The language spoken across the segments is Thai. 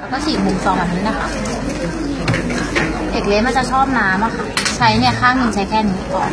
แล้วก็ฉีกมุมซองแบบนี้นะคะ เด็กเล็กมันจะชอบน้ำอะค่ะ ใช้เนี่ยข้างหนึ่งใช้แค่นี้ก่อน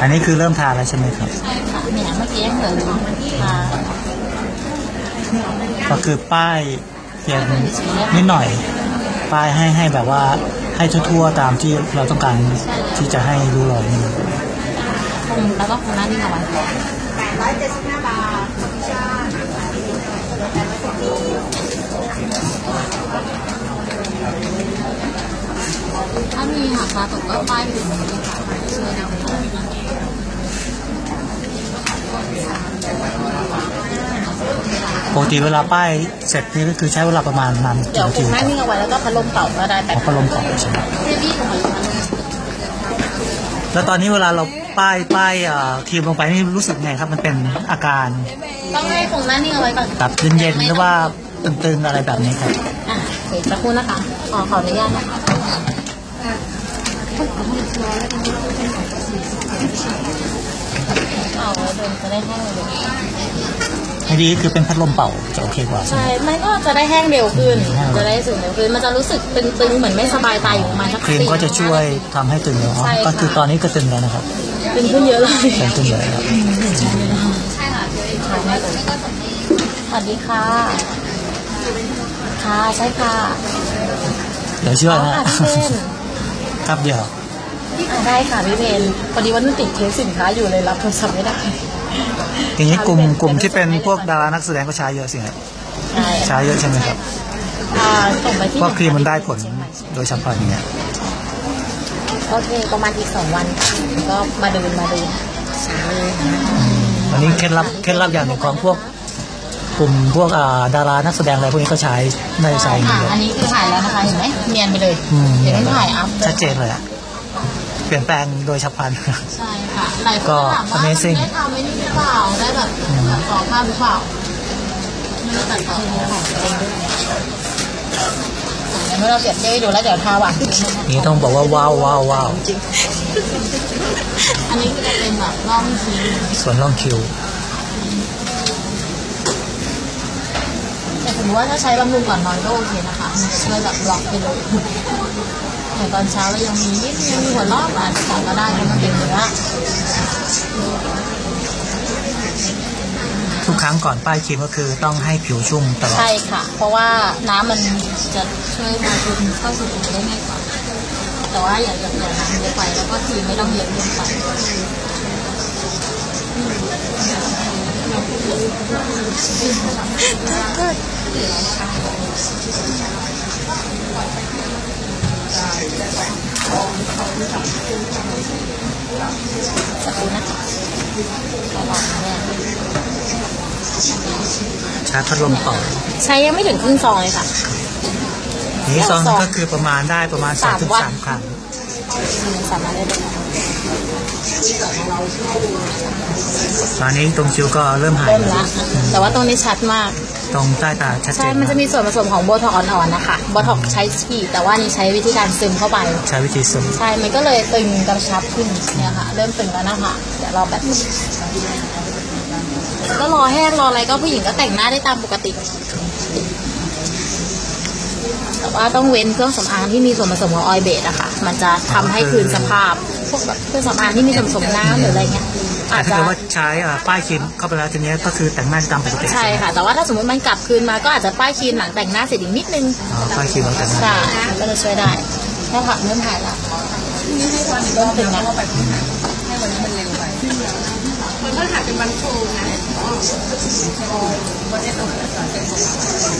อันนี้คือเริ่มทานแล้วใช่ไหมครับ ใช่ค่ะเนี่ยเมื่อกี้ยังเหลืออยู่ค่ะก็คือป้ายเขียนนิดหน่อย ป้ายให้ให้แบบว่าให้ทั่วๆตามที่เราต้องการที่จะให้รู้รอยนี่คงแล้วก็คงหน้านิ่เอาไว้าถ้ามีหักคาตกก็ป้ายถึงนี้ค่ะ ปกติเวลาป้ายเสร็จนี่ก็คือใช้เวลาประมาณนานเดี๋ยวกี่คงนาหทีน้านิ่งเอาไว้แล้วก็พัดลมเป่าก็ได้แต่เอาพัดลมเป่าใช่ไหมรีบๆลงมาเลยค่ะแล้วตอนนี้เวลาเราป้ายป้ายเอ่อครีมลงไปนี่รู้สึกไงครับ มันเป็นอาการต้องให้คงหน้านิ่งเอาไว้ก่อนแบบเย็นๆหรือว่าตึงๆอะไรแบบนี้ครับ อะเดี๋ยวสักครู่นะคะขอขออนุญาตนะคะ เอาไว้เดินจะได้แห้งเร็วให้ดีคือเป็นพัดลมเป่าจะโอเคกว่าใช่ไหใช่มมันก็จะได้แห้งเร็วขึ้น แห้งเร็ว จะได้สึงเร็วขึ้น มันจะรู้สึกตึงๆ เหมือนไม่สบายตาอยู่ประมาณสักครีมก็จะช่วยทำให้ตึงเลยอ๋อใช่ค่ะ ก็คือตอนนี้ก็ตึงแล้วนะครับตึงขึ้นเยอะเลยตึงขึ้นเลยครับใช่ค่ะสวัสดีค่ะ ค่ะ ใช่ค่ะ เดี๋ยวช่วยอ๋อนะ ค่ะพี่เบน ครับเดี๋ยวอะได้ค่ะพี่เบนพอดีว่านุ่นติดเทสสินค้าอยู่เลยรับโทรศัพท์ไม่ได้ อย่างนี้กลุ่มกลุ่มที่เป็นพวกดารานักแสดงก็ใช้เยอะสิครับใช่ใช้เยอะใช่ไหมครับอ่าส่งไปที่เพราะครีมมันได้ผลโดยเฉพาะอย่างเงี้ยโอเคประมาณอีกสองวันค่ะก็มาดูมาดูใช่อันนี้เคล็ดลับเคล็ดลับอย่างหนึ่งของพวก กลุ่มพวกอ่าดารานักแสดงอะไรพวกนี้ก็ใช้ในใช้อย่างค่ะนี้เลยอันนี้คือถ่ายแล้วนะคะเห็นไหมเนียนไปเลยอืมเดี๋ยวต้องถ่ายอัพเลยชัดเจนเลยอะเปลี่ยนแปลงโดยฉับพลันใช่ค่ะหลายคนก็ถามว่ามัน amazing ได้ทำไม่นี่หรือเปล่าได้แบบตัดต่อภาพหรือเปล่าไม่ได้ตัดต่อเองด้วยเดี๋ยวเราเปรียบเทียบให้ดูแล้วเดี๋ยวทาหวานนี่ต้องบอกว่าว้าวว้าวว้าวจริงอันนี้ก็จะเป็นแบบร่องคิ้วส่วนร่องคิว แต่ส มมติว่าถ้าใช้บำรุงก่อนนอนก็โอเคนะคะมันจะช่วยแบบบล็อกไปเลยแต่ตอนเช้าเรายังมีนิดยังมีหัวรอบอาจจะตัดก็ได้เพราะมันเป็นเนื้อทุกครั้งก่อนป้ายครีมก็คือต้องให้ผิวชุ่มตลอด ใช่ค่ะ เพราะว่าน้ำมันจะช่วยมาซึมเข้าสู่ผิวได้ง่ายกว่า แต่ว่าอย่าอย่าอย่าน้ำเยอะไปแล้วก็ทีไม่ต้องเยอะเกินไปสัก ครู่นะคะระวังแน่ใช้พัดลมเป่าใช้ยังไม่ถึงครึ่งซองเลยค่ะ นี้ซองนึงก็คือประมาณได้ประมาณสองถึงสามครั้งสามารถได้เลยตอนนี้ตรงคิ้วก็เริ่มหายเริ่มแล้วละแต่ว่าตรงนี้ชัดมาก ตรงใต้ตาชัดเจใช่นมันจะมากมีส่วนผสมของโบท็อกอ่อนๆนะคะโบท็อกใช้ฉีดแต่ว่านี่ใช้วิธีการซึมเข้าไป ใช้วิธีซึม ใช่ มันก็เลยตึงกระชับขึ้นเนี่ยค่ะ เริ่มตึงแล้วนะคะเดี๋ยวรอแบบนึงก็รอแห้งรออะไรก็ผู้หญิงก็แต่งหน้าได้ตามปกติ แต่ว่าต้องเว้นเครื่องสำอางที่มีส่วนผสมของออยล์เบสอะค่ะ มันจะทำให้คืนสภาพ พวกแบบเครื่องสำอางที่มีส่วนผสมน้ำหรืออะไรเงี้ยแต่ อาจถ้าจะเกิดว่าใช้อ่าป้ายครีมเข้าไปแล้วทีนี้ก็คือแต่งหน้าตามปกติใช่ค่ะ แต่ว่าถ้าสมมติมันกลับคืนมาก็อาจจะป้ายครีมหลังแต่งหน้าเสร็จอีกนิดนึงอ๋อป้ายครีมแล้วแต่งหน้าใช่ก็จะช่วยได้แค่ผักเริ่มหายแล้วเริ่มตึงแล้ว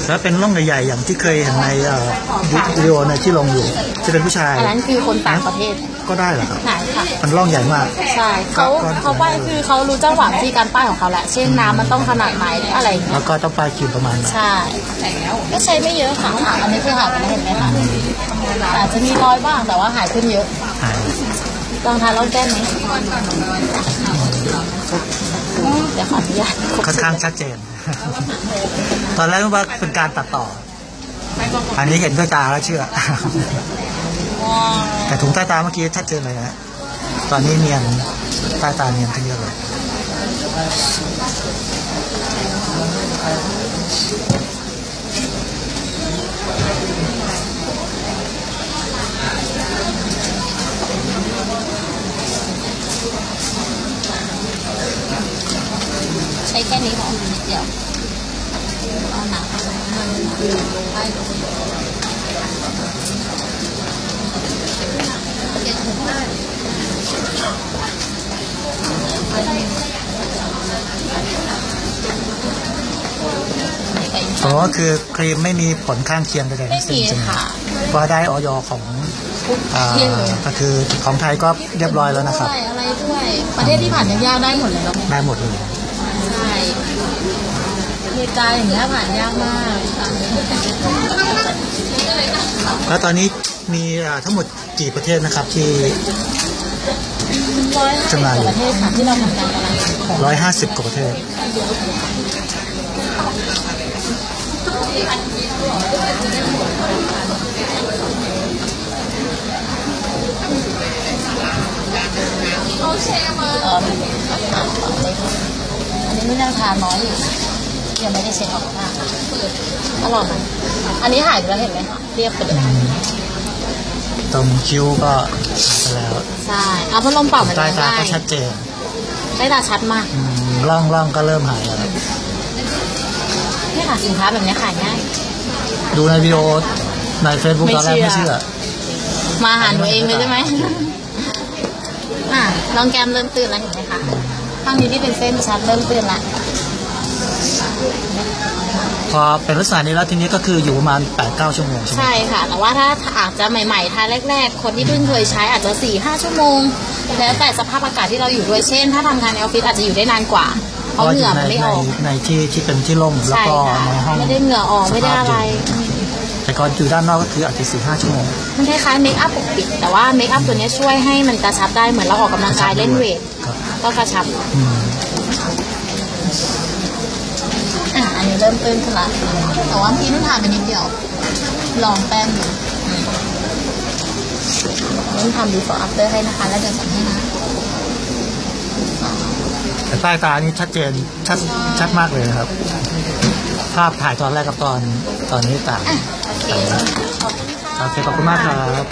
แแล้วเป็นร่องใหญ่ๆอย่างที่เคยเห็นในเอ่อวิดีโอในที่ลงอยู่ที่เป็นผู้ชาย อันนั้นคือคนต่างประเทศก็ได้เหรอครับไหนค่ะ มันร่องใหญ่มาก ใช่เขาก็ เขาป้ายคือเขารู้จังหวะวิธีการป้ายของเขาแหละ เช่นน้ำมันต้องขนาดไหนอะไรอย่างเงี้แล้ยวก็ต้องปลายขีดประมาณไหนใช่ก็ใช้ไม่เยอะค่ะอะอันนี้คือหายไปแล้วเห็นไหมคะแต่อาจจะมีรอยบ้างแต่ว่าหายขึ้นเยอะหายลองทานลองแก้มไหมเดี๋ยวขออนุญาตค่อนข้างชัดเจน ตอนแรกว่าเป็นการตัดต่อ อันนี้เห็นด้วยตาแล้วเชื่อ แต่ถุงใต้ตาเมื่อกี้ชัดเจนเลยนะตอนนี้เนียนใต้ตาเนียนขึ้นเยอะเลย ใช้แค่นี้พอนิดเดียวเอาหนักให้ไป อ๋อคือครีมไม่มีผลข้างเคียงใดๆไม่ทั้งสิ้นมีใช่ไหมค่ะว่าได้ออยของทุกอ่าเที่ยงเลยก็คือของไทยก็เรียบร้อยแล้วนะครับด้วยอะไรด้วย ประเทศที่ผ่านยากๆได้หมดเลยแล้วไงได้หมดเลยใช่ เหตุการณ์อย่างเงี้ยผ่านยากมากค่ะแล้วตอนนี้มีอ่าทั้งหมดกี่ประเทศนะครับที่ร้อยห้าสิบจำหน่ายกว่าประเทศค่ะที่เราทำการกำลังของร้อยห้าสิบกว่าประเทศเอออันนี้ไม่น่าทานน้อยอยู่ ยังไม่ได้เช็คออกมาอร่อยไหมอันนี้หายไปแล้วเห็นไหมคะเรียบไปเลยตรงคิ้วก็หายไปแล้วใช่เอาพัดลมเป่ามันใต้ตาได้ก็ชัดเจนใต้ตาชัดมากอืมร่องร่องก็เริ่มหายแล้วนี่ค่ะสินค้าแบบนี้ขายง่ายดูในวิดีโอใน Facebook ไม่ตอนแรกไม่เชื่เชื่ออมาหาหนูเองเลยใช่ไหมอะลองแกมเริ่มตื่นแล้วเห็นไหมคะข้างนี้ที่เป็นเส้นชัดเริ่มตื่นละ พอเป็นลักษณะนี้แล้วทีนี้ก็คืออยู่ประมาณ8-9ชั่วโมงใช่ไหมใช่ค่ะ แต่ว่าถ้าอาจจะใหม่ๆทานแรก ๆ คนที่เพิ่งเคยใช้อาจจะ4ี่ห้าชั่วโมง แล้วแต่สภาพอากาศที่เราอยู่ด้วยเช่น ถ้าทำงานในออฟฟิศอาจจะอยู่ได้นานกว่า เพราะเหงื่อมันไม่ออกในในที่ที่เป็นที่ร่มแล้วใช่ก็ค่ะ ในห้องไม่ได้เหงื่อออกไม่ได้อะไร แต่ก่อนอยู่ด้านนอกก็คืออาจจะสี่ห้าชั่วโมง มันคล้ายๆเมคอัพปกปิด แต่ว่าเมคอัพตัวเนี้ยช่วยให้มันกระชับได้เหมือนเราออกกำลังกายเล่นเวทครับ ก็กระชับ อืม อะอันนี้เริ่มตื้นขึ้นละแต่ว่าพี่นุ่นทานไปนิดเดียว ลองแป้งดูนุ่นทำ before after ให้นะคะ แล้วเดี๋ยวสั่งให้นะแต่ใต้ตานี่ชัดเจนชัดชัดมากเลยนะครับ ภาพถ่ายตอนแรกกับตอนตอนนี้ต่างอะโอเคขอบคุณค่ะโอเคขอบคุณมากครับ